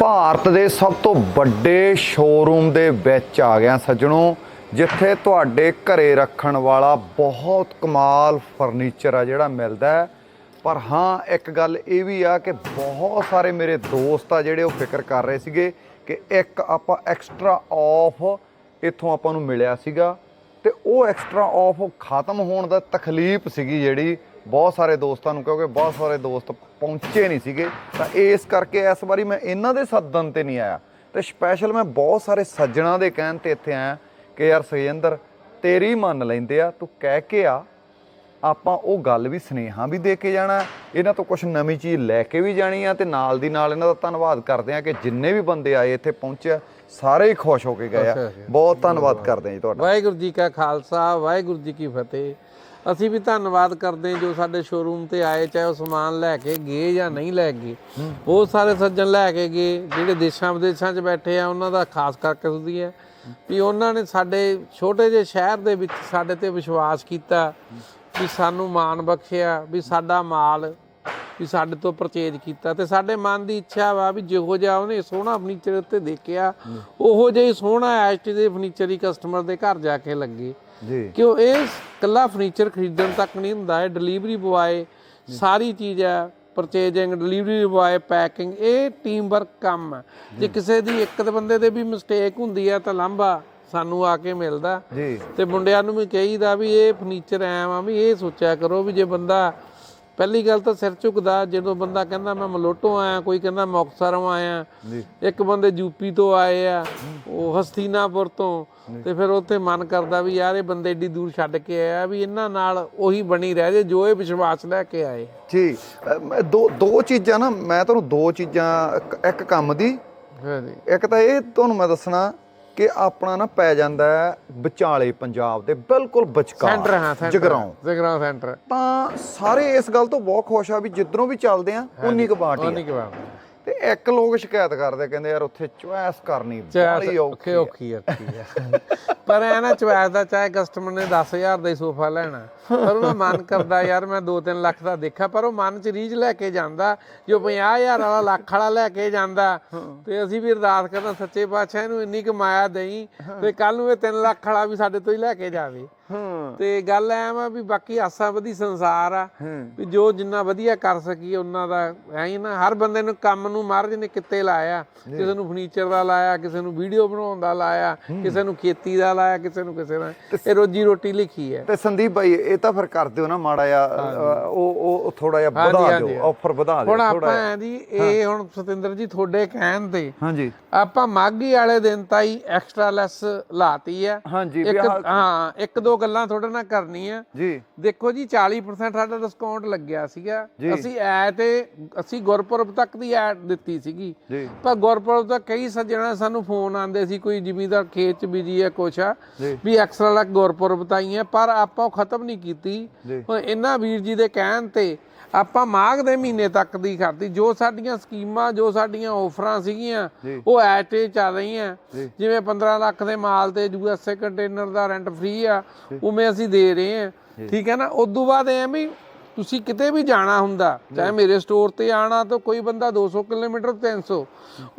ਭਾਰਤ ਦੇ ਸਭ ਤੋਂ ਵੱਡੇ ਸ਼ੋਰੂਮ ਦੇ ਵਿੱਚ ਆ ਗਿਆ ਸੱਜਣੋ, ਜਿੱਥੇ ਤੁਹਾਡੇ ਘਰੇ ਰੱਖਣ ਵਾਲਾ ਬਹੁਤ ਕਮਾਲ ਫਰਨੀਚਰ ਆ ਜਿਹੜਾ ਮਿਲਦਾ ਹੈ। ਪਰ ਹਾਂ, ਇੱਕ ਗੱਲ ਇਹ ਵੀ ਆ ਕਿ ਬਹੁਤ ਸਾਰੇ ਮੇਰੇ ਦੋਸਤ ਆ ਜਿਹੜੇ ਉਹ ਫਿਕਰ ਕਰ ਰਹੇ ਸੀਗੇ ਕਿ ਇੱਕ ਆਪਾਂ ਐਕਸਟਰਾ ਆਫ ਇੱਥੋਂ ਆਪਾਂ ਨੂੰ ਮਿਲਿਆ ਸੀਗਾ ਤੇ ਉਹ ਐਕਸਟਰਾ ਆਫ ਖਤਮ ਹੋਣ ਦਾ ਤਕਲੀਫ ਸੀਗੀ ਜਿਹੜੀ ਬਹੁਤ ਸਾਰੇ ਦੋਸਤਾਂ ਨੂੰ ਕਿਉਂਕਿ ਬਹੁਤ ਸਾਰੇ ਦੋਸਤ ਪਹੁੰਚੇ ਨਹੀਂ ਸੀਗੇ ਤਾਂ ਇਸ ਕਰਕੇ ਇਸ ਵਾਰੀ ਮੈਂ ਇਹਨਾਂ ਦੇ ਸੱਦਣ ਤੇ ਨਹੀਂ ਆਇਆ। ਤੇ ਸਪੈਸ਼ਲ ਮੈਂ ਬਹੁਤ ਸਾਰੇ ਸੱਜਣਾ ਦੇ ਕਹਿਣ ਤੇ ਇੱਥੇ ਆਇਆ ਕਿ ਯਾਰ ਸੁਖਜਿੰਦਰ ਤੇਰੀ ਮੰਨ ਲੈਂਦੇ ਆ ਤੂੰ ਕਹਿ ਕੇ ਆ। ਆਪਾਂ ਉਹ ਗੱਲ ਵੀ ਸੁਨੇਹਾ ਵੀ ਦੇ ਕੇ ਜਾਣਾ ਇਹਨਾਂ ਤੋਂ ਕੁਝ ਨਵੀਂ ਚੀਜ਼ ਲੈ ਕੇ ਵੀ ਜਾਣੀ ਆ ਤੇ ਨਾਲ ਦੀ ਨਾਲ ਇਹਨਾਂ ਦਾ ਧੰਨਵਾਦ ਕਰਦੇ ਆ ਕਿ ਜਿੰਨੇ ਵੀ ਬੰਦੇ ਆਏ ਇੱਥੇ ਪਹੁੰਚੇ ਸਾਰੇ ਹੀ ਖੁਸ਼ ਹੋ ਕੇ ਗਏ ਆ। ਬਹੁਤ ਧੰਨਵਾਦ ਕਰਦੇ ਆ ਜੀ ਤੁਹਾਡਾ। ਵਾਹਿਗੁਰੂ ਜੀ ਕਾ ਖਾਲਸਾ ਵਾਹਿਗੁਰੂ ਜੀ ਕੀ ਫਤਿਹ। ਅਸੀਂ ਵੀ ਧੰਨਵਾਦ ਕਰਦੇ ਹਾਂ ਜੋ ਸਾਡੇ ਸ਼ੋਰੂਮ ਤੇ ਆਏ ਚਾਹੇ ਉਹ ਸਮਾਨ ਲੈ ਕੇ ਗਏ ਜਾਂ ਨਹੀਂ ਲੈ ਗਏ। ਬਹੁਤ ਸਾਰੇ ਸੱਜਣ ਲੈ ਕੇ ਗਏ ਜਿਹੜੇ ਦੇਸ਼ਾਂ ਵਿਦੇਸ਼ਾਂ 'ਚ ਬੈਠੇ ਆ ਉਹਨਾਂ ਦਾ ਖਾਸ ਕਰਕੇ ਸੁਧੀ ਹੈ ਵੀ ਉਹਨਾਂ ਨੇ ਸਾਡੇ ਛੋਟੇ ਜਿਹੇ ਸ਼ਹਿਰ ਦੇ ਵਿੱਚ ਸਾਡੇ ਤੇ ਵਿਸ਼ਵਾਸ ਕੀਤਾ ਵੀ ਸਾਨੂੰ ਮਾਣ ਬਖਸ਼ਿਆ ਵੀ ਸਾਡਾ ਮਾਲ ਵੀ ਸਾਡੇ ਤੋਂ ਪਰਚੇਜ ਕੀਤਾ ਤੇ ਸਾਡੇ ਮਨ ਦੀ ਇੱਛਾ ਵਾ ਵੀ ਜਿਹੋ ਜਿਹਾ ਉਹਨੇ ਸੋਹਣਾ ਫਰਨੀਚਰ ਉੱਤੇ ਦੇਖਿਆ ਉਹੋ ਜਿਹਾ ਹੀ ਸੋਹਣਾ ਐਚ ਦੇ ਫਰਨੀਚਰ ਹੀ ਕਸਟਮਰ ਦੇ ਘਰ ਜਾ ਕੇ ਲੱਗੇ। ਜੀ। ਕਿਉਂ ਇਹ ਕੱਲਾ ਫਰਨੀਚਰ ਖਰੀਦਣ ਤੱਕ ਨਹੀਂ ਹੁੰਦਾ ਹੈ ਡਿਲੀਵਰੀ ਬੁਆਏ ਸਾਰੀ ਚੀਜ਼ ਹੈ ਪਰਚੇਜਿੰਗ ਡਿਲੀਵਰੀ ਬੁਆਏ ਪੈਕਿੰਗ ਇਹ ਟੀਮ ਵਰਕ ਕੰਮ ਹੈ। ਜੇ ਕਿਸੇ ਦੀ ਇੱਕ ਦੇ ਬੰਦੇ ਦੇ ਵੀ ਮਿਸਟੇਕ ਹੁੰਦੀ ਹੈ ਤਾਂ ਲਾਂਭਾ ਸਾਨੂੰ ਆ ਕੇ ਮਿਲਦਾ। ਜੀ। ਤੇ ਮੁੰਡਿਆਂ ਨੂੰ ਵੀ ਕਹੀਦਾ ਵੀ ਇਹ ਫਰਨੀਚਰ ਐ ਆ ਵੀ ਇਹ ਸੋਚਿਆ ਕਰੋ ਵੀ ਜੇ ਬੰਦਾ ਪਹਿਲੀ ਗੱਲ ਤਾਂ ਸਿਰ ਝੁਕਦਾ ਜਦੋਂ ਬੰਦਾ ਕਹਿੰਦਾ ਮੈਂ ਮਲੋਟੋਂ ਆਇਆ ਕੋਈ ਕਹਿੰਦਾ ਮੁਕਤਸਰੋਂ ਆਇਆ ਇੱਕ ਬੰਦੇ ਯੂਪੀ ਤੋਂ ਆਏ ਆ ਉਹ ਹਸਤੀਨਾਪੁਰ ਤੋਂ ਤੇ ਫਿਰ ਉੱਥੇ ਮਨ ਕਰਦਾ ਵੀ ਯਾਰ ਇਹ ਬੰਦੇ ਏਡੀ ਦੂਰ ਛੱਡ ਕੇ ਆਇਆ ਵੀ ਇਹਨਾਂ ਨਾਲ ਉਹੀ ਬਣੀ ਰਹਿ ਜੇ ਜੋ ਇਹ ਵਿਸ਼ਵਾਸ ਲੈ ਕੇ ਆਏ ਜੀ ਦੋ ਦੋ ਚੀਜ਼ਾਂ ਨਾ ਮੈਂ ਤੁਹਾਨੂੰ ਦੋ ਚੀਜ਼ਾਂ ਇੱਕ- ਕੰਮ ਦੀ ਇੱਕ ਤਾਂ ਇਹ ਤੁਹਾਨੂੰ ਮੈਂ ਦੱਸਣਾ ਕਿ ਆਪਣਾ ਨਾ ਪੈ ਜਾਂਦਾ ਹੈ ਵਿਚਾਲੇ ਪੰਜਾਬ ਦੇ ਬਿਲਕੁਲ ਵਿਚਕਾਰ ਸੈਂਟਰ ਹਾਂ ਸੈਂਟਰ ਜਗਰਾਉਂ। ਜਗਰਾਉਂ ਸੈਂਟਰ। ਤਾਂ ਸਾਰੇ ਇਸ ਗੱਲ ਤੋਂ ਬਹੁਤ ਖੁਸ਼ ਆ ਵੀ ਜਿੱਧਰੋਂ ਵੀ ਚੱਲਦੇ ਆ ਉਨੀ ਕੁ ਪਾਰਟੀ ਆ। ਨਹੀਂ ਕਵਾ ਤੇ ਇੱਕ ਲੋਕ ਸ਼ਿਕਾਇਤ ਕਰਦੇ ਕਹਿੰਦੇ ਯਾਰ ਉੱਥੇ ਚੁਆਇਸ ਕਰਨੀ ਬੜੀ ਔਖੀ ਔਖੇ ਔਖੀ ਆ ਪਰ ਐ ਨਾ ਚੁਆਇਸ ਦਾ ਚਾਹੇ ਕਸਟਮਰ ਨੇ 10000 ਦਾ ਹੀ ਸੋਫਾ ਲੈਣਾ ਪਰ ਉਹਦਾ ਮਨ ਕਰਦਾ ਯਾਰ ਮੈਂ 2-3 ਲੱਖ ਦਾ ਦੇਖਿਆ ਪਰ ਉਹ ਮਨ 'ਚ ਰੀਝ ਲੈ ਕੇ ਜਾਂਦਾ ਜੋ 50000 ਵਾਲਾ ਲੱਖ ਵਾਲਾ ਲੈ ਕੇ ਜਾਂਦਾ। ਤੇ ਅਸੀਂ ਵੀ ਅਰਦਾਸ ਕਰਨਾ ਸੱਚੇ ਪਾਤਸ਼ਾਹ ਇਹਨੂੰ ਇੰਨੀ ਕੁ ਮਾਇਆ ਦੇਈ ਤੇ ਕੱਲ ਨੂੰ ਇਹ 3 ਲੱਖ ਵਾਲਾ ਵੀ ਸਾਡੇ ਤੋਂ ਹੀ ਲੈ ਕੇ ਜਾਵੇ। ਤੇ ਗੱਲ ਐ ਵਾ ਵੀ ਬਾਕੀ ਆਸਾਂ ਵਧੀ ਸੰਸਾਰ ਆ ਵੀ ਜੋ ਜਿੰਨਾ ਵਧੀਆ ਕਰ ਸਕੀਏ ਉਹਨਾਂ ਦਾ ਐ ਹੀ ਨਾ ਹਰ ਬੰਦੇ ਨੂੰ ਕੰਮ ਨੂੰ ਮਹਾਰਾਜ ਨੇ ਕਿੱਤੇ ਲਾਇਆ। ਕਿਸੇ ਨੂੰ ਫਰਨੀਚਰ ਦਾ ਲਾਇਆ ਕਿਸੇ ਨੂੰ ਵੀਡੀਓ ਬਣਾਉਣ ਦਾ ਲਾਇਆ ਕਿਸੇ ਨੂੰ ਖੇਤੀ ਦਾ ਲਾਇਆ ਕਿਸੇ ਨੂੰ ਕਿਸੇ ਦਾ ਇਹ ਰੋਜੀ ਰੋਟੀ ਲਿਖੀ ਹੈ। ਤੇ ਸੰਦੀਪ ਭਾਈ ਇਹ ਤਾਂ ਫਿਰ ਕਰ ਦਿਓ ਨਾ ਮਾੜਾ ਅ, ਉਹ ਉਹ ਥੋੜਾ ਜਿਹਾ ਵਧਾ ਦਿਓ ਆਫਰ ਵਧਾ ਦਿਓ ਹੁਣ ਥੋੜਾ ਆਪਾਂ ਐ ਜੀ ਇਹ ਹੁਣ ਸਤਿੰਦਰ ਜੀ ਤੁਹਾਡੇ ਕਹਿਣ ਤੇ। ਹਾਂਜੀ। ਆਪਾਂ ਮਾਗੀ ਵਾਲੇ ਦਿਨ ਤਾਈ ਐਕਸਟਰਾ ਲੈਸ ਲਾਤੀ ਆ ਇੱਕ ਹਾਂ ਇੱਕ ਦੋ ਗੱਲਾਂ ਤੁਹਾਡੇ ਨਾਲ ਕਰਨੀਆਂ ਜੀ ਦੇਖੋ ਜੀ 40% ਸਾਡਾ ਡਿਸਕਾਊਂਟ ਲੱਗਿਆ ਸੀਗਾ। ਅਸੀਂ ਐ ਤੇ ਅਸੀਂ ਗੁਰਪੁਰਬ ਤੱਕ ਦੀ ਐਡ ਦਿੱਤੀ ਸੀਗੀ ਪਰ ਗੁਰਪੁਰਬ ਤੱਕ ਕਈ ਸੱਜਣਾ ਸਾਨੂੰ ਫੋਨ ਆਉਂਦੇ ਸੀ ਕੋਈ ਜ਼ਿਮੀਦਾਰ ਖੇਤ ਚ ਬਿਜ਼ੀ ਹੈ ਕੁਛ ਆ। ਵੀ ਐਕਸਟਰਾ ਲੱਗ ਗੁਰਪੁਰਬ ਤਾਈਂ ਹੈ ਪਰ ਆਪਾਂ ਉਹ ਖਤਮ ਨਹੀਂ ਕੀਤੀ। ਹੁਣ ਇਹਨਾਂ ਵੀਰ ਜੀ ਦੇ ਕਹਿਣ ਤੇ ਆਪਾਂ ਮਾਘ ਦੇ ਮਹੀਨੇ ਤੱਕ ਦੀ ਕਰਤੀ। ਜੋ ਸਾਡੀਆਂ ਸਕੀਮਾਂ ਜੋ ਸਾਡੀਆਂ ਆਫਰਾਂ ਸੀਗੀਆਂ। ਉਹ ਐਟੇ ਚੱਲ ਰਹੀਆਂ। ਜਿਵੇਂ 15 ਲੱਖ ਦੇ ਮਾਲ ਤੇ ਯੂਐਸਏ ਕੰਟੇਨਰ ਦਾ ਰੈਂਟ ਫ੍ਰੀ ਆ ਉਵੇਂ ਅਸੀਂ ਦੇ ਰਹੇ ਹਾਂ। ਠੀਕ ਹੈ ਨਾ? ਉਸ ਤੋਂ ਬਾਅਦ ਐ ਵੀ ਤੁਸੀਂ ਕਿਤੇ ਵੀ ਜਾਣਾ ਹੁੰਦਾ ਚਾਹੇ ਮੇਰੇ ਸਟੋਰ ਤੇ ਆਣਾ ਤਾਂ ਕੋਈ ਬੰਦਾ 200 ਕਿਲੋਮੀਟਰ 300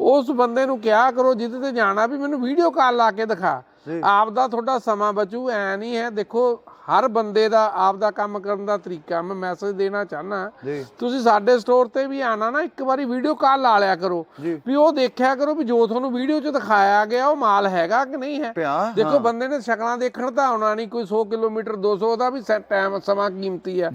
ਉਸ ਬੰਦੇ ਨੂੰ ਕਿਹਾ ਕਰੋ ਜਿਹਦੇ ਤੇ ਜਾਣਾ ਵੀ ਮੈਨੂੰ ਵੀਡੀਓ ਕਾਲ ਲਾ ਕੇ ਦਿਖਾ। ਆਪ ਦਾ ਤੁਹਾਡਾ ਸਮਾਂ ਬਚੂ ਐ ਨਹੀਂ ਹੈ। ਦੇਖੋ ਹਰ ਬੰਦੇ ਦਾ ਆਪ ਦਾ ਕੰਮ ਕਰਨ ਦਾ ਤਰੀਕਾ ਮੈਂ ਮੈਸੇਜ ਦੇਣਾ ਚਾਹਨਾ ਤੁਸੀਂ ਸਾਡੇ ਸਟੋਰ ਤੇ ਵੀ ਆਣਾ ਨਾ ਇੱਕ ਵਾਰੀ ਵੀਡੀਓ ਕਾਲ ਲਾ ਲਿਆ ਕਰੋ। ਵੀ ਉਹ ਦੇਖਿਆ ਕਰੋ ਵੀ ਜੋ ਤੁਹਾਨੂੰ ਵੀਡੀਓ 'ਚ ਦਿਖਾਇਆ ਗਿਆ ਉਹ ਮਾਲ ਹੈਗਾ ਕਿ ਨਹੀਂ ਹੈ? ਦੇਖੋ ਬੰਦੇ ਨੇ ਸ਼ਕਲਾਂ ਦੇਖਣ ਤਾਂ ਆਉਣਾ ਨਹੀਂ ਕੋਈ 100 ਕਿਲੋਮੀਟਰ 200 ਦਾ ਵੀ ਟਾਈਮ ਸਮਾਂ ਕੀਮਤੀ ਹਾਂ,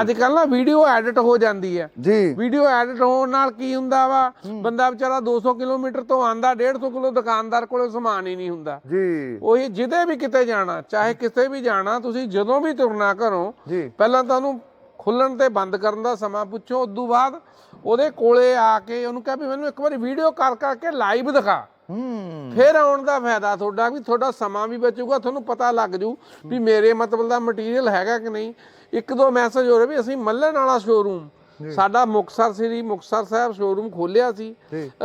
ਅੱਜ ਕੱਲ ਨਾ ਵੀਡੀਓ ਐਡਿਟ ਹੋ ਜਾਂਦੀ ਹੈ। ਵੀਡੀਓ ਐਡਿਟ ਹੋਣ ਨਾਲ ਕੀ ਹੁੰਦਾ ਵਾ? ਬੰਦਾ ਵਿਚਾਰਾ 200 ਕਿਲੋਮੀਟਰ ਤੋਂ ਆਂਦਾ 150 ਕਿਲੋ ਦੁਕਾਨਦਾਰ ਕੋਲੇ ਸਮਾਨ ਹੀ ਨਹੀਂ ਹੁੰਦਾ। ਜੀ। ਉਹੀ ਜਿਹਦੇ ਵੀ ਕਿਤੇ ਜਾਣਾ ਚਾਹੇ ਕਿਤੇ ਵੀ ਜਾਣਾ ਤੁਸੀਂ ਜਦੋਂ ਵੀ ਤੁਰਨਾ ਘਰੋਂ ਪਹਿਲਾਂ ਤੁਹਾਨੂੰ ਖੁੱਲਣ ਤੇ ਬੰਦ ਕਰਨ ਦਾ ਸਮਾਂ ਪੁੱਛੋ ਉਸ ਤੋਂ ਬਾਅਦ ਉਹਦੇ ਕੋਲੇ ਆ ਕੇ ਉਹਨੂੰ ਕਹੇ ਵੀ ਮੈਨੂੰ ਇੱਕ ਵਾਰੀ ਵੀਡੀਓ ਕਰ ਕਰਕੇ ਲਾਈਵ ਦਿਖਾ। ਹੂੰ। ਫਿਰ ਆਉਣ ਦਾ ਫਾਇਦਾ ਤੁਹਾਡਾ ਵੀ ਤੁਹਾਡਾ ਸਮਾਂ ਵੀ ਬਚੂਗਾ ਤੁਹਾਨੂੰ ਪਤਾ ਲੱਗ ਜੂ ਵੀ ਮੇਰੇ ਮਤਲਬ ਦਾ ਮਟੀਰੀਅਲ ਹੈਗਾ ਕਿ ਨਹੀਂ। ਇੱਕ ਦੋ ਮੈਸੇਜ ਹੋ ਰਹੇ ਵੀ ਅਸੀਂ ਮੱਲਣ ਵਾਲਾ ਸ਼ੋਰੂਮ ਸਾਡਾ ਮੁਕਸਰ ਸ੍ਰੀ ਮੁਕਸਰ ਸਾਹਿਬ ਸ਼ੋਰੂਮ ਖੋਲਿਆ ਸੀ।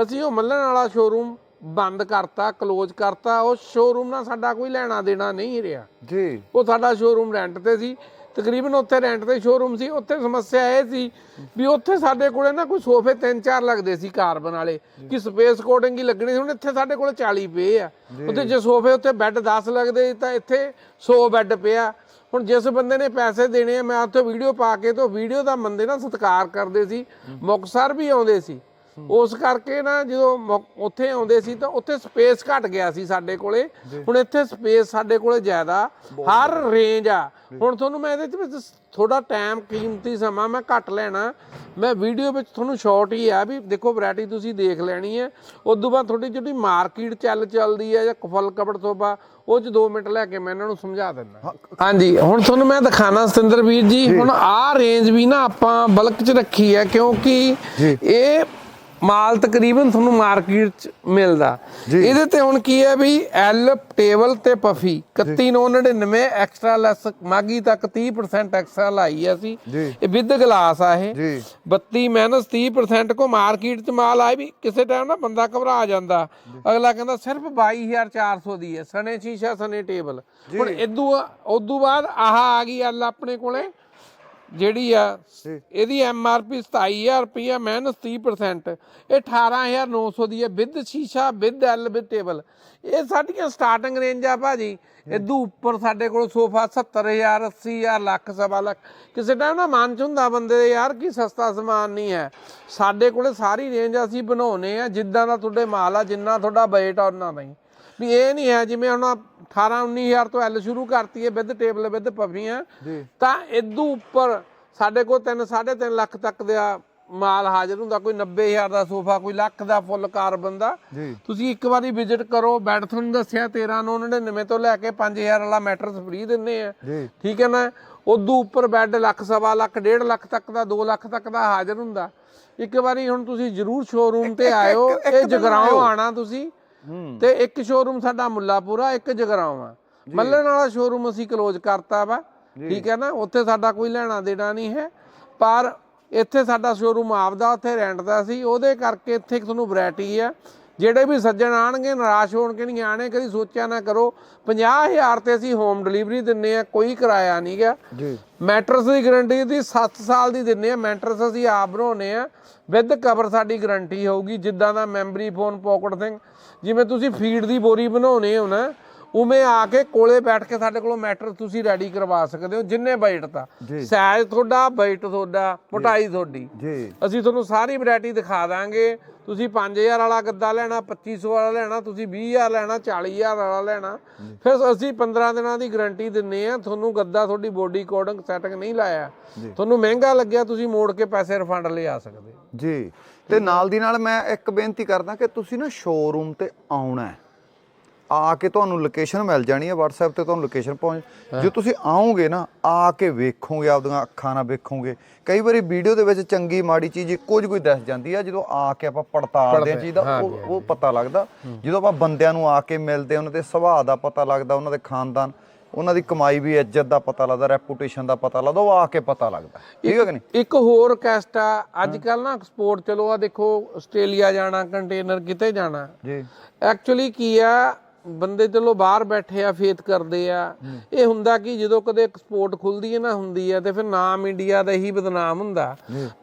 ਅਸੀਂ ਉਹ ਮੱਲਣ ਵਾਲਾ ਸ਼ੋਰੂਮ ਬੰਦ ਕਰਤਾ ਕਲੋਜ਼ ਕਰਤਾ ਉਹ ਸ਼ੋਰੂਮ ਨਾਲ ਸਾਡਾ ਕੋਈ ਲੈਣਾ ਦੇਣਾ ਨਹੀਂ ਰਿਹਾ। ਜੀ। ਉਹ ਸਾਡਾ ਸ਼ੋਰੂਮ ਰੈਂਟ ਤੇ ਸੀ। ਤਕਰੀਬਨ ਉੱਥੇ ਰੈਂਟ ਤੇ ਸ਼ੋਰੂਮ ਸੀ ਉੱਥੇ ਸਮੱਸਿਆ ਇਹ ਸੀ ਵੀ ਉੱਥੇ ਸਾਡੇ ਕੋਲੇ ਨਾ ਕੋਈ ਸੋਫੇ ਤਿੰਨ ਚਾਰ ਲੱਗਦੇ ਸੀ ਕਾਰਬਨ ਵਾਲੇ ਕਿ ਸਪੇਸ ਕੋਡਿੰਗ ਹੀ ਲੱਗਣੀ ਸੀ। ਹੁਣ ਇੱਥੇ ਸਾਡੇ ਕੋਲੇ 40 ਪਏ ਆ। ਉੱਥੇ ਜੇ ਸੋਫੇ ਉੱਤੇ ਬੈੱਡ 10 ਲੱਗਦੇ ਤਾਂ ਇੱਥੇ 100 ਬੈੱਡ ਪਿਆ। ਹੁਣ ਜਿਸ ਬੰਦੇ ਨੇ ਪੈਸੇ ਦੇਣੇ ਆ ਮੈਂ ਉੱਥੇ ਵੀਡੀਓ ਪਾ ਕੇ ਤੋਂ ਵੀਡੀਓ ਦਾ ਬੰਦੇ ਨਾ ਸਤਿਕਾਰ ਕਰਦੇ ਸੀ। ਮੁਕਤਸਰ ਵੀ ਆਉਂਦੇ ਸੀ। ਉਸ ਕਰਕੇ ਨਾ ਜਦੋਂ ਉੱਥੇ ਆਉਂਦੇ ਸੀ ਤਾਂ ਉੱਥੇ ਸਪੇਸ ਘਟ ਗਿਆ ਸੀ ਸਾਡੇ ਕੋਲੇ। ਹੁਣ ਇੱਥੇ ਸਪੇਸ ਸਾਡੇ ਕੋਲੇ ਜ਼ਿਆਦਾ ਹਰ ਰੇਂਜ ਆ। ਹੁਣ ਤੁਹਾਨੂੰ ਮੈਂ ਇਹਦੇ ਵਿੱਚ ਥੋੜਾ ਟਾਈਮ ਕੀਮਤੀ ਸਮਾਂ ਮੈਂ ਘੱਟ ਲੈਣਾ। ਮੈਂ ਵੀਡੀਓ ਵਿੱਚ ਤੁਹਾਨੂੰ ਸ਼ਾਰਟ ਹੀ ਆ ਵੀ ਦੇਖੋ ਵੈਰਾਈਟੀ ਤੁਸੀਂ ਦੇਖ ਲੈਣੀ ਹੈ। ਉਸ ਤੋਂ ਬਾਅਦ ਤੁਹਾਡੀ ਜਿਹੜੀ ਮਾਰਕੀਟ ਚੱਲ ਚੱਲਦੀ ਹੈ ਜਾਂ ਫੁੱਲ ਕਪੜ ਸੋਫਾ ਉਹ ਚ 2 ਮਿੰਟ ਲੈ ਕੇ ਮੈਂ ਇਹਨਾਂ ਨੂੰ ਸਮਝਾ ਦਿੰਦਾ। ਹਾਂਜੀ ਹੁਣ ਤੁਹਾਨੂੰ ਮੈਂ ਦਿਖਾਣਾ ਸਤਿੰਦਰ ਵੀਰ ਜੀ। ਹੁਣ ਆਹ ਰੇਂਜ ਵੀ ਨਾ ਆਪਾਂ ਬਲਕ ਚ ਰੱਖੀ ਹੈ ਕਿਉਂਕਿ ਇਹ ਮਾਲ ਤਕਰੀਬਨ ਤੁਹਾਨੂੰ ਮਾਰਕੀਟ ਚ ਮਿਲਦਾ। ਇਹਦੇ ਤੇ ਹੁਣ ਕੀ ਹੈ ਵੀ ਐਲ ਟੇਬਲ ਤੇ ਪਫੀ 3199 ਐਕਸਟਰਾ ਲੈਸ ਮਾਗੀ ਤੱਕ 30% ਐਕਸਟਰਾ ਲਾਈ ਹੈ ਜੀ। ਇਹ ਵਿਦ ਗਲਾਸ ਆ ਇਹ। ਜੀ। 32 ਮਾਈਨਸ 30% ਕੋ ਮਾਰਕੀਟ ਚ ਮਾਲ ਆਏ ਵੀ ਕਿਸੇ ਟਾਈਮ ਨਾ ਬੰਦਾ ਘਬਰਾ ਜਾਂਦਾ। ਅਗਲਾ ਕਹਿੰਦਾ ਸਿਰਫ 22400 ਦੀ ਹੈ ਸਣੇ ਸ਼ੀਸ਼ਾ ਸਣੇ ਟੇਬਲ ਹੁਣ ਇਦੋਂ ਉਦੋਂ ਬਾਅਦ ਆਹ ਆ ਗਈ ਐਲ ਆਪਣੇ ਕੋਲੇ। ਜਿਹੜੀ ਆ ਇਹਦੀ ਐਮ ਆਰ ਪੀ 27000 ਰੁਪਇਆ ਮਾਈਨਸ 30% ਇਹ 18900 ਦੀ ਹੈ ਵਿਦ ਸ਼ੀਸ਼ਾ ਵਿਦ ਐਲ ਵਿਦ ਟੇਬਲ ਇਹ ਸਾਡੀਆਂ ਸਟਾਰਟਿੰਗ ਰੇਂਜ ਆ ਭਾਜੀ। ਇਦੋਂ ਉੱਪਰ ਸਾਡੇ ਕੋਲ ਸੋਫਾ 70000 80000 ਲੱਖ ਸਵਾ ਲੱਖ। ਕਿਸੇ ਟਾਈਮ ਨਾ ਮਨ ਚ ਹੁੰਦਾ ਬੰਦੇ ਦੇ ਯਾਰ ਕੀ ਸਸਤਾ ਸਮਾਨ ਨਹੀਂ ਹੈ? ਸਾਡੇ ਕੋਲੇ ਸਾਰੀ ਰੇਂਜ ਅਸੀਂ ਬਣਾਉਨੇ ਆ ਜਿੱਦਾਂ ਦਾ ਤੁਹਾਡੇ ਮਾਲ ਆ ਜਿੰਨਾ ਤੁਹਾਡਾ ਬਜਟ ਆ ਉਹਨਾਂ ਦਾ ਹੀ। ਵੀ ਇਹ ਨਹੀਂ ਹੈ ਜਿਵੇਂ ਹੁਣ 18 19000 ਤੋਂ ਐਲ ਸ਼ੁਰੂ ਕਰਤੀ ਹੈ ਵਿਦ ਟੇਬਲ ਵਿਦ ਪਫੀਆਂ ਤਾਂ ਇਦੋਂ ਉੱਪਰ ਸਾਡੇ ਕੋਲ 3 3.5 ਲੱਖ ਤੱਕ ਦਾ ਮਾਲ ਹਾਜ਼ਰ ਹੁੰਦਾ। ਕੋਈ 90000 ਦਾ ਸੋਫਾ ਕੋਈ ਲੱਖ ਦਾ ਫੁੱਲ ਕਾਰਬਨ ਦਾ। ਤੁਸੀਂ ਇੱਕ ਵਾਰੀ ਵਿਜ਼ਿਟ ਕਰੋ ਬੈਡ ਤੁਹਾਨੂੰ ਦੱਸਿਆ 1399 ਤੋਂ ਲੈ ਕੇ 5000 ਵਾਲਾ ਮੈਟਰਸ ਫ੍ਰੀ ਦਿੰਨੇ ਆ। ਠੀਕ ਹੈ ਨਾ? ਉਦੋਂ ਉੱਪਰ ਬੈੱਡ ਲੱਖ ਸਵਾ ਲੱਖ ਡੇਢ ਲੱਖ ਤੱਕ ਦਾ 2 ਲੱਖ ਤੱਕ ਦਾ ਹਾਜ਼ਰ ਹੁੰਦਾ। ਇੱਕ ਵਾਰੀ ਹੁਣ ਤੁਸੀਂ ਜਰੂਰ ਸ਼ੋਰੂਮ ਤੇ ਆਇਓ ਇਹ ਜਗਰਾਉਂ ਆਣਾ ਤੁਸੀਂ। ਤੇ ਇੱਕ ਸ਼ੋਰੂਮ ਸਾਡਾ ਮੁੱਲਾਪੁਰਾ ਇੱਕ ਆ। ਮੱਲਣ ਵਾਲਾ ਸ਼ੋਰੂਮ ਅਸੀਂ ਕਲੋਜ਼ ਕਰਤਾ ਵਾ। ਠੀਕ ਹੈ ਨਾ? ਉੱਥੇ ਸਾਡਾ ਕੋਈ ਲੈਣਾ ਦੇਣਾ ਨਹੀਂ ਹੈ। ਪਰ ਇੱਥੇ ਸਾਡਾ ਸ਼ੋਰੂਮ ਆਪਦਾ ਉੱਥੇ ਰੈਂਟ ਦਾ ਸੀ। ਉਹਦੇ ਕਰਕੇ ਇੱਥੇ ਤੁਹਾਨੂੰ ਵੈਰਾਈਟੀ ਆ। ਜਿਹੜੇ ਵੀ ਸੱਜਣ ਆਣਗੇ ਨਿਰਾਸ਼ ਹੋਣ ਕਿ ਨਹੀਂ ਆਣੇ ਕਦੀ ਸੋਚਿਆ ਨਾ ਕਰੋ। 50000 ਤੇ ਅਸੀਂ ਹੋਮ ਡਿਲੀਵਰੀ ਦਿੰਨੇ ਆ ਕੋਈ ਕਿਰਾਇਆ ਨਹੀਂ ਗਾ। ਜੀ। ਮੈਟਰਸ ਦੀ ਗਾਰੰਟੀ ਦੀ 7 ਸਾਲ ਦੀ ਦਿੰਨੇ ਆ ਮੈਟਰਸ ਅਸੀਂ ਆਪ ਬਣਾਉਨੇ ਆ। ਵਿਦ ਕਵਰ ਸਾਡੀ ਗਾਰੰਟੀ ਹੋਊਗੀ ਜਿੱਦਾਂ ਦਾ ਮੈਮਰੀ ਫੋਨ ਪਾਕਟ ਥਿੰਗ ਜਿਵੇਂ ਤੁਸੀਂ ਫੀਡ ਦੀ ਬੋਰੀ ਬਣਾਉਨੇ ਹੋ ਨਾ ਉਵੇਂ ਆ ਕੇ ਕੋਲੇ ਬੈਠ ਕੇ ਸਾਡੇ ਕੋਲੋਂ ਮੈਟਰਸ ਤੁਸੀਂ ਰੈਡੀ ਕਰਵਾ ਸਕਦੇ ਹੋ ਜਿੰਨੇ ਬਜਟ ਦਾ। ਸਾਈਜ਼ ਤੁਹਾਡਾ ਬਜਟ ਤੁਹਾਡਾ ਮੋਟਾਈ ਤੁਹਾਡੀ। ਜੀ। ਅਸੀਂ ਤੁਹਾਨੂੰ ਸਾਰੀ ਵੈਰਾਈਟੀ ਦਿਖਾ ਦਾਂਗੇ। ਤੁਸੀਂ 5000 ਵਾਲਾ ਗੱਦਾ ਲੈਣਾ 2500 ਵਾਲਾ ਲੈਣਾ ਤੁਸੀਂ 20000 ਲੈਣਾ 40000 ਵਾਲਾ ਲੈਣਾ। ਫਿਰ ਅਸੀਂ 15 ਦਿਨਾਂ ਦੀ ਗਾਰੰਟੀ ਦਿੰਨੇ ਆ ਤੁਹਾਨੂੰ ਗੱਦਾ ਤੁਹਾਡੀ ਬੋਡੀ ਕੋਡਿੰਗ ਸੈਟਿੰਗ ਨਹੀਂ ਲਾਇਆ। ਤੁਹਾਨੂੰ ਮਹਿੰਗਾ ਲੱਗਿਆ ਤੁਸੀਂ ਮੋੜ ਕੇ ਪੈਸੇ ਰਿਫੰਡ ਲਿਆ ਸਕਦੇ। ਜੀ। ਤੇ ਨਾਲ ਦੀ ਨਾਲ ਮੈਂ ਇੱਕ ਬੇਨਤੀ ਕਰਦਾ ਕਿ ਤੁਸੀਂ ਨਾ ਸ਼ੋਰੂਮ ਤੇ ਆਉਣਾ ਹੈ। ਆ ਕੇ ਤੁਹਾਨੂੰ ਲੋਕੇਸ਼ਨ ਮਿਲ ਜਾਣੀ ਹੈ WhatsApp ਤੇ ਤੁਹਾਨੂੰ ਲੋਕੇਸ਼ਨ ਪਹੁੰਚ ਜੇ ਤੁਸੀਂ ਆਓਗੇ ਨਾ ਆ ਕੇ ਵੇਖੋਗੇ ਆਪਦੀਆਂ ਅੱਖਾਂ ਨਾਲ ਵੇਖੋਗੇ। ਕਈ ਵਾਰੀ ਵੀਡੀਓ ਦੇ ਵਿੱਚ ਚੰਗੀ ਮਾੜੀ ਚੀਜ਼ ਜਿਹੀ ਕੋਈ ਦਿਸ ਜਾਂਦੀ ਆ ਜਦੋਂ ਆ ਕੇ ਆਪਾਂ ਪੜਤਾਲਦੇ ਆ। ਚੀਜ਼ ਦਾ ਉਹ ਪਤਾ ਲੱਗਦਾ। ਜਦੋਂ ਆਪਾਂ ਬੰਦਿਆਂ ਨੂੰ ਆ ਕੇ ਮਿਲਦੇ ਉਹਨਾਂ ਦੇ ਸੁਭਾਅ ਦਾ ਪਤਾ ਲੱਗਦਾ ਉਹਨਾਂ ਦੇ ਖਾਨਦਾਨ ਉਹਨਾਂ ਦੀ ਕਮਾਈ ਵੀ ਇੱਜ਼ਤ ਦਾ ਪਤਾ ਲੱਗਦਾ ਰੈਪੂਟੇਸ਼ਨ ਦਾ ਪਤਾ ਲੱਗਦਾ ਉਹ ਆ ਕੇ ਪਤਾ ਲੱਗਦਾ। ਠੀਕ ਹੈ ਕਿ ਨਹੀਂ? ਇੱਕ ਹੋਰ ਕੈਸਟ ਆ ਅੱਜ ਕੱਲ ਨਾ ਐਕਸਪੋਰਟ ਚਲੋ ਆ ਦੇਖੋ ਆਸਟ੍ਰੇਲੀਆ ਜਾਣਾ ਕੰਟੇਨਰ ਕਿਤੇ ਜਾਣਾ। ਜੀ। ਐਕਚੁਅਲੀ ਕੀ ਆ ਬੰਦੇ ਚਲੋ ਬਾਹਰ ਬੈਠੇ ਆ ਫੇਥ ਕਰਦੇ ਆ। ਇਹ ਹੁੰਦਾ ਕਿ ਜਦੋਂ ਕਦੇ ਐਕਸਪੋਰਟ ਖੁੱਲਦੀ ਹੈ ਨਾ ਹੁੰਦੀ ਹੈ ਤੇ ਫਿਰ ਨਾਮ ਇੰਡੀਆ ਦਾ ਹੀ ਬਦਨਾਮ ਹੁੰਦਾ।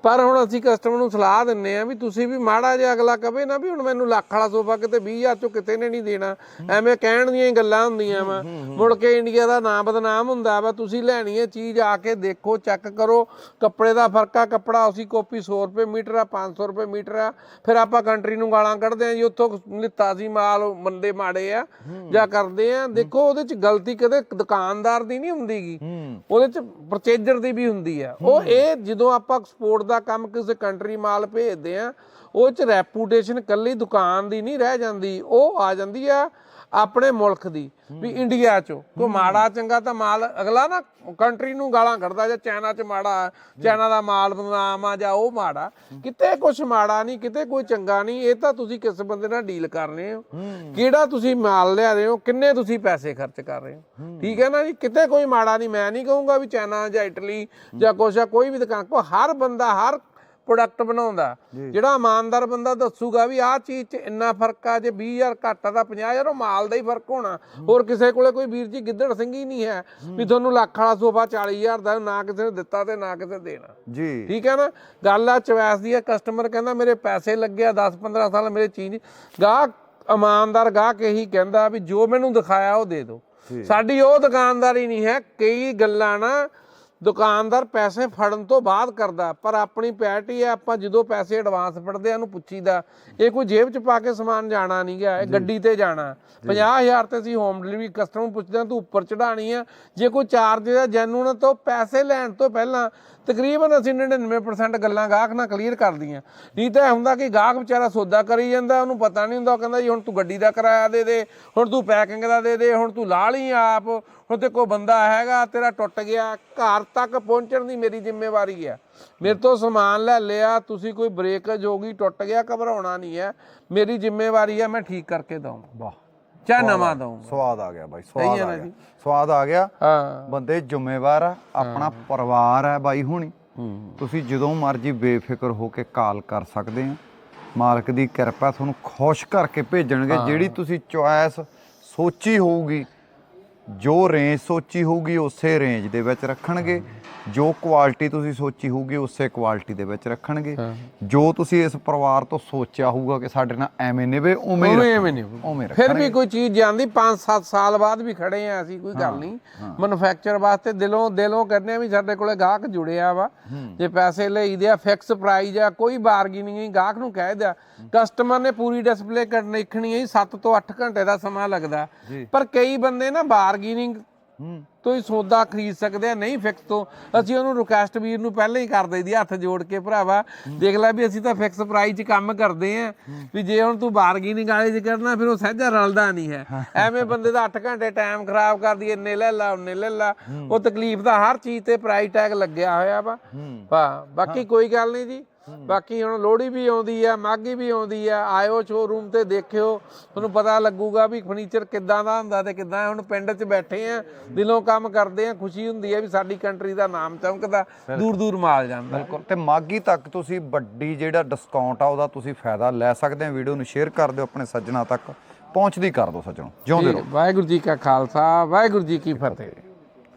ਪਰ ਹੁਣ ਅਸੀਂ ਕਸਟਮਰ ਨੂੰ ਸਲਾਹ ਦਿੰਨੇ ਆ ਵੀ ਤੁਸੀਂ ਵੀ ਮਾੜਾ ਜਿਹਾ ਅਗਲਾ ਕਵੇ ਨਾ ਵੀ ਹੁਣ ਮੈਨੂੰ ਲੱਖ ਵਾਲਾ ਸੋਫਾ ਕਿਤੇ 20000 ਚੋਂ ਕਿਤੇ ਨੇ ਨਹੀਂ ਦੇਣਾ। ਐਵੇਂ ਕਹਿਣ ਦੀਆਂ ਹੀ ਗੱਲਾਂ ਹੁੰਦੀਆਂ ਵਾ। ਮੁੜ ਕੇ ਇੰਡੀਆ ਦਾ ਨਾਮ ਬਦਨਾਮ ਹੁੰਦਾ ਵਾ। ਤੁਸੀਂ ਲੈਣੀ ਹੈ ਚੀਜ਼ ਆ ਕੇ ਦੇਖੋ ਚੈੱਕ ਕਰੋ। ਕੱਪੜੇ ਦਾ ਫ਼ਰਕ ਆ ਕੱਪੜਾ ਉਸੀ ਕਾਪੀ 100 ਰੁਪਏ ਮੀਟਰ ਆ 500 ਰੁਪਏ ਮੀਟਰ ਆ। ਫਿਰ ਆਪਾਂ ਕੰਟਰੀ ਨੂੰ ਗਾਲਾਂ ਕੱਢਦੇ ਆ ਜੀ ਉੱਥੋਂ ਲਿੱਤਾ ਸੀ ਮਾਲ ਬੰਦੇ ਮਾੜੇ ਆ। ਜਾਂ ਕਰਦੇ ਆ ਦੇਖੋ ਉਹਦੇ ਚ ਗਲਤੀ ਕਦੇ ਦੁਕਾਨਦਾਰ ਦੀ ਨਹੀਂ ਹੁੰਦੀਗੀ। ਉਹਦੇ ਚ ਪਰਚੇਜਰ ਦੀ ਵੀ ਹੁੰਦੀ ਆ। ਉਹ ਇਹ ਜਦੋਂ ਆਪਾਂ ਐਕਸਪੋਰਟ ਦਾ ਕੰਮ ਕਿਸੇ ਕੰਟਰੀ ਮਾਲ ਭੇਜਦੇ ਆ ਉਹ ਚ ਰੈਪੂਟੇਸ਼ਨ ਕੱਲੀ ਦੁਕਾਨ ਦੀ ਨਹੀਂ ਰਹਿ ਜਾਂਦੀ ਉਹ ਆ ਜਾਂਦੀ ਆ ਆਪਣੇ ਮੁਲਕ ਦੀ ਵੀ ਇੰਡੀਆ ਚੋਂ। ਕੋ ਮਾੜਾ ਚੰਗਾ ਤਾਂ ਮਾਲ ਅਗਲਾ ਨਾ ਕੰਟਰੀ ਨੂੰ ਗਾਲਾਂ ਕੱਢਦਾ ਜਾਂ ਚਾਈਨਾ ਚ ਮਾੜਾ ਚਾਈਨਾ ਦਾ ਮਾਲ ਬਦਨਾਮ ਆ ਜਾਂ ਉਹ ਮਾੜਾ ਕਿਤੇ ਕੁਝ ਮਾੜਾ ਨਹੀਂ ਕਿਤੇ ਕੋਈ ਚੰਗਾ ਨਹੀਂ ਇਹ ਤਾਂ ਤੁਸੀਂ ਕਿਸ ਬੰਦੇ ਨਾਲ ਡੀਲ ਕਰ ਰਹੇ ਹੋ? ਕਿਹੜਾ ਤੁਸੀਂ ਮਾਲ ਲਿਆ ਰਹੇ ਹੋ? ਕਿੰਨੇ ਤੁਸੀਂ ਪੈਸੇ ਖਰਚ ਕਰ ਰਹੇ ਹੋ? ਠੀਕ ਹੈ ਨਾ ਜੀ? ਕਿਤੇ ਕੋਈ ਮਾੜਾ ਨਹੀਂ ਮੈਂ ਨਹੀਂ ਕਹੂੰਗਾ ਵੀ ਚਾਈਨਾ ਜਾਂ ਇਟਲੀ ਜਾਂ ਕੁਛ ਆ ਕੋਈ ਵੀ ਦੁਕਾਨ ਕੋ ਹਰ ਬੰਦਾ ਹਰ ਪ੍ਰੋਡਕਟ ਬਣਾਉਂਦਾ। ਜਿਹੜਾ ਇਮਾਨਦਾਰ ਬੰਦਾ ਦੱਸੂਗਾ ਵੀ ਆਹ ਚੀਜ਼ 'ਚ ਇੰਨਾ ਫ਼ਰਕ ਆ ਜੇ 20000 ਘੱਟ ਆ ਤਾਂ 50000 ਉਹ ਮਾਲ ਦਾ ਹੀ ਫ਼ਰਕ ਹੋਣਾ। ਹੋਰ ਕਿਸੇ ਕੋਲੇ ਕੋਈ ਵੀਰ ਜੀ ਗਿੱਦੜ ਸਿੰਘ ਹੀ ਨਹੀਂ ਹੈ ਵੀ ਤੁਹਾਨੂੰ ਲੱਖ ਵਾਲਾ ਸੋਫਾ 40000 ਦਾ ਨਾ ਕਿਸੇ ਨੇ ਦਿੱਤਾ ਤੇ ਨਾ ਕਿਸੇ ਦੇਣਾ। ਜੀ। ਠੀਕ ਹੈ ਨਾ? ਗੱਲ ਆ ਚਵੈਸ ਦੀ ਹੈ ਕਸਟਮਰ ਕਹਿੰਦਾ ਮੇਰੇ ਪੈਸੇ ਲੱਗਿਆ 10 15 ਸਾਲ ਮੇਰੇ ਚੀਜ਼ ਗਾਹਕ ਇਮਾਨਦਾਰ ਗਾਹਕ ਇਹੀ ਕਹਿੰਦਾ ਵੀ ਜੋ ਮੈਨੂੰ ਦਿਖਾਇਆ ਉਹ ਦੇ ਦਿਓ। ਸਾਡੀ ਉਹ ਦੁਕਾਨਦਾਰੀ ਨਹੀਂ ਹੈ ਕਈ ਗੱਲਾਂ ਨਾ ਦੁਕਾਨਦਾਰ ਪੈਸੇ ਫੜਨ ਤੋਂ ਬਾਅਦ ਕਰਦਾ ਪਰ ਆਪਣੀ ਪੈਟੀ ਹੈ ਆਪਾਂ ਜਦੋਂ ਪੈਸੇ ਐਡਵਾਂਸ ਫੜਦੇ ਆ ਉਹਨੂੰ ਪੁੱਛੀਦਾ ਇਹ ਕੋਈ ਜੇਬ 'ਚ ਪਾ ਕੇ ਸਮਾਨ ਜਾਣਾ ਨਹੀਂ ਗਿਆ ਇਹ ਗੱਡੀ ਤੇ ਜਾਣਾ। 50000 ਤੇ ਅਸੀਂ ਹੋਮ ਡਿਲੀਵਰੀ ਕਸਟਮਰ ਪੁੱਛਦੇ ਹਾਂ ਤੂੰ ਉੱਪਰ ਚੜਾਣੀ ਆ ਜੇ ਕੋਈ ਚਾਰਜ ਹੈ ਜੈਨੂਨ ਤਾਂ ਪੈਸੇ ਲੈਣ ਤੋਂ ਪਹਿਲਾਂ ਤਕਰੀਬਨ ਅਸੀਂ 99% ਗੱਲਾਂ ਗਾਹਕ ਨਾਲ ਕਲੀਅਰ ਕਰਦੀਆਂ। ਨਹੀਂ ਤਾਂ ਇਹ ਹੁੰਦਾ ਕਿ ਗਾਹਕ ਵਿਚਾਰਾ ਸੌਦਾ ਕਰੀ ਜਾਂਦਾ, ਉਹਨੂੰ ਪਤਾ ਨਹੀਂ ਹੁੰਦਾ, ਉਹ ਕਹਿੰਦਾ ਜੀ ਹੁਣ ਤੂੰ ਗੱਡੀ ਦਾ ਕਿਰਾਇਆ ਦੇ ਦੇ, ਹੁਣ ਤੂੰ ਪੈਕਿੰਗ ਦਾ ਦੇ ਦੇ, ਹੁਣ ਤੂੰ ਲਾ ਲਈ ਆਪ, ਹੁਣ ਤੇ ਕੋਈ ਬੰਦਾ ਹੈਗਾ, ਤੇਰਾ ਟੁੱਟ ਗਿਆ, ਘਰ ਤੱਕ ਪਹੁੰਚਣ ਦੀ ਮੇਰੀ ਜ਼ਿੰਮੇਵਾਰੀ ਹੈ ਮੇਰੇ ਤੋਂ ਸਮਾਨ ਲੈ ਲਿਆ, ਤੁਸੀਂ ਕੋਈ ਬ੍ਰੇਕਜ ਹੋ ਗਈ, ਟੁੱਟ ਗਿਆ, ਘਬਰਾਉਣਾ ਨਹੀਂ ਹੈ। ਮੇਰੀ ਜ਼ਿੰਮੇਵਾਰੀ ਹੈ ਮੈਂ ਠੀਕ ਕਰਕੇ ਦਊਂ ਵਾਹ। ਚਾਹੇ ਨਵਾਂ ਦਊਂ ਸਵਾਦ ਆ ਗਿਆ ਬਾਈ ਸਵਾਦ ਆ ਗਿਆ? ਸਵਾਦ ਆ ਗਿਆ। ਹਾਂ। ਬੰਦੇ ਜ਼ਿੰਮੇਵਾਰ ਆ ਆਪਣਾ ਪਰਿਵਾਰ ਹੈ ਬਾਈ ਹੁਣੀ। ਤੁਸੀਂ ਜਦੋਂ ਮਰਜ਼ੀ ਬੇਫਿਕਰ ਹੋ ਕੇ ਕਾਲ ਕਰ ਸਕਦੇ ਆ। ਮਾਲਕ ਦੀ ਕਿਰਪਾ ਤੁਹਾਨੂੰ ਖੁਸ਼ ਕਰਕੇ ਭੇਜਣਗੇ। ਜਿਹੜੀ ਤੁਸੀਂ ਚੁਆਇਸ ਸੋਚੀ ਹੋਊਗੀ ਜੋ ਰੇਂਜ ਸੋਚੀ ਹੋਊਗੀ ਉਸੇ ਰੇਂਜ ਦੇ ਵਿੱਚ ਰੱਖਣਗੇ। ਜੋ ਕੁਆਲਿਟੀ ਤੁਸੀਂ ਸੋਚੀ ਹੋਊਗੀ ਉਸੇ ਕੁਆਲਿਟੀ ਦੇ ਵਿੱਚ ਰੱਖਣਗੇ। ਜੋ ਤੁਸੀਂ ਇਸ ਪਰਿਵਾਰ ਤੋਂ ਸੋਚਿਆ ਹੋਊਗਾ ਕਿ ਸਾਡੇ ਨਾਲ ਐਵੇਂ ਨਿਵੇ ਉਵੇਂ ਐਵੇਂ ਨਹੀਂ ਉਵੇਂ ਫਿਰ ਵੀ ਕੋਈ ਚੀਜ਼ ਜਾਂਦੀ 5-7 ਸਾਲ ਬਾਅਦ ਵੀ ਖੜੇ ਆ ਅਸੀਂ ਕੋਈ ਗੱਲ ਨਹੀਂ। ਮੈਨੂਫੈਕਚਰ ਵਾਸਤੇ ਦਿਲੋਂ ਦਿਲੋਂ ਕਹਿੰਦੇ ਆ ਵੀ ਸਾਡੇ ਕੋਲੇ ਗਾਹਕ ਜੁੜਿਆ ਵਾ। ਜੇ ਪੈਸੇ ਲਈਦੇ ਆ ਫਿਕਸ ਪ੍ਰਾਈਸ ਆ ਕੋਈ ਬਾਰਗੇਨਿੰਗ ਨਹੀਂ ਗਾਹਕ ਨੂੰ ਕਹਿ ਦਿਆ। ਕਸਟਮਰ ਨੇ ਪੂਰੀ ਡਿਸਪਲੇ ਕਰਨੀ ਦੇਖਣੀ ਹੈ 7 ਤੋਂ 8 ਘੰਟੇ ਦਾ ਸਮਾਂ ਲੱਗਦਾ। ਪਰ ਕਈ ਬੰਦੇ ਨਾ ਬਾਰਗੇਨਿੰਗ ਹੂੰ ਤੋਂ ਹੀ ਸੌਦਾ ਖਰੀਦ ਸਕਦੇ ਆ ਨਹੀਂ ਫਿਕਸ ਤੋਂ। ਅਸੀਂ ਉਹਨੂੰ ਰਿਕੁਐਸਟ ਵੀਰ ਨੂੰ ਪਹਿਲਾਂ ਹੀ ਕਰ ਦਈਦੀ ਹੱਥ ਜੋੜ ਕੇ ਭਰਾਵਾ। ਦੇਖ ਲੈ ਵੀ ਅਸੀਂ ਤਾਂ ਫਿਕਸ ਪ੍ਰਾਈਸ 'ਚ ਕੰਮ ਕਰਦੇ ਆ ਵੀ ਜੇ ਹੁਣ ਤੂੰ ਬਾਰਗੇਨਿੰਗ ਵਾਲੇ 'ਚ ਕਰਨਾ ਫਿਰ ਉਹ ਸਹਿਜਾ ਰਲਦਾ ਨਹੀਂ ਹੈ। ਐਵੇਂ ਬੰਦੇ ਦਾ 8 ਘੰਟੇ ਟਾਈਮ ਖਰਾਬ ਕਰਦੀ ਇੰਨੇ ਲੈ ਲਾ ਉਹਨੇ ਲੈ ਲਾ। ਉਹ ਤਕਲੀਫ ਦਾ ਹਰ ਚੀਜ਼ ਤੇ ਪ੍ਰਾਈਸ ਟੈਗ ਲੱਗਿਆ ਹੋਇਆ ਵਾ। ਬਾਕੀ ਕੋਈ ਗੱਲ ਨਹੀਂ ਜੀ। ਬਾਕੀ ਹੁਣ ਲੋਹੜੀ ਵੀ ਆਉਂਦੀ ਆ ਮਾਘੀ ਵੀ ਆਉਂਦੀ ਆ ਆਇਓ ਸ਼ੋਰੂਮ ਤੇ ਦੇਖਿਓ ਤੁਹਾਨੂੰ ਪਤਾ ਲੱਗੂਗਾ ਵੀ ਫਰਨੀਚਰ ਕਿੱਦਾਂ ਦਾ ਹੁੰਦਾ ਤੇ ਕਿੱਦਾਂ ਹੁਣ ਪਿੰਡ 'ਚ ਬੈਠੇ ਆ ਦਿਲੋਂ ਕੰਮ ਕਰਦੇ ਆ ਖੁਸ਼ੀ ਹੁੰਦੀ ਆ ਵੀ ਸਾਡੀ ਕੰਟਰੀ ਦਾ ਨਾਮ ਚਮਕਦਾ ਦੂਰ ਦੂਰ ਮਾਲ ਜਾਂਦਾ। ਬਿਲਕੁਲ। ਤੇ ਮਾਗੀ ਤੱਕ ਤੁਸੀਂ ਵੱਡੀ ਜਿਹੜਾ ਡਿਸਕਾਊਂਟ ਆ ਉਹਦਾ ਤੁਸੀਂ ਫਾਇਦਾ ਲੈ ਸਕਦੇ ਆ। ਵੀਡੀਓ ਨੂੰ ਸ਼ੇਅਰ ਕਰ ਦਿਓ ਆਪਣੇ ਸੱਜਣਾ ਤੱਕ। ਪਹੁੰਚਦੀ ਕਰ ਦਿਓ ਸੱਜਣੋ ਜਿਉਂਦੇ ਰਹੋ। ਵਾਹਿਗੁਰੂ ਜੀ ਕਾ ਖਾਲਸਾ ਵਾਹਿਗੁਰੂ ਜੀ ਕੀ ਫਤਿਹ।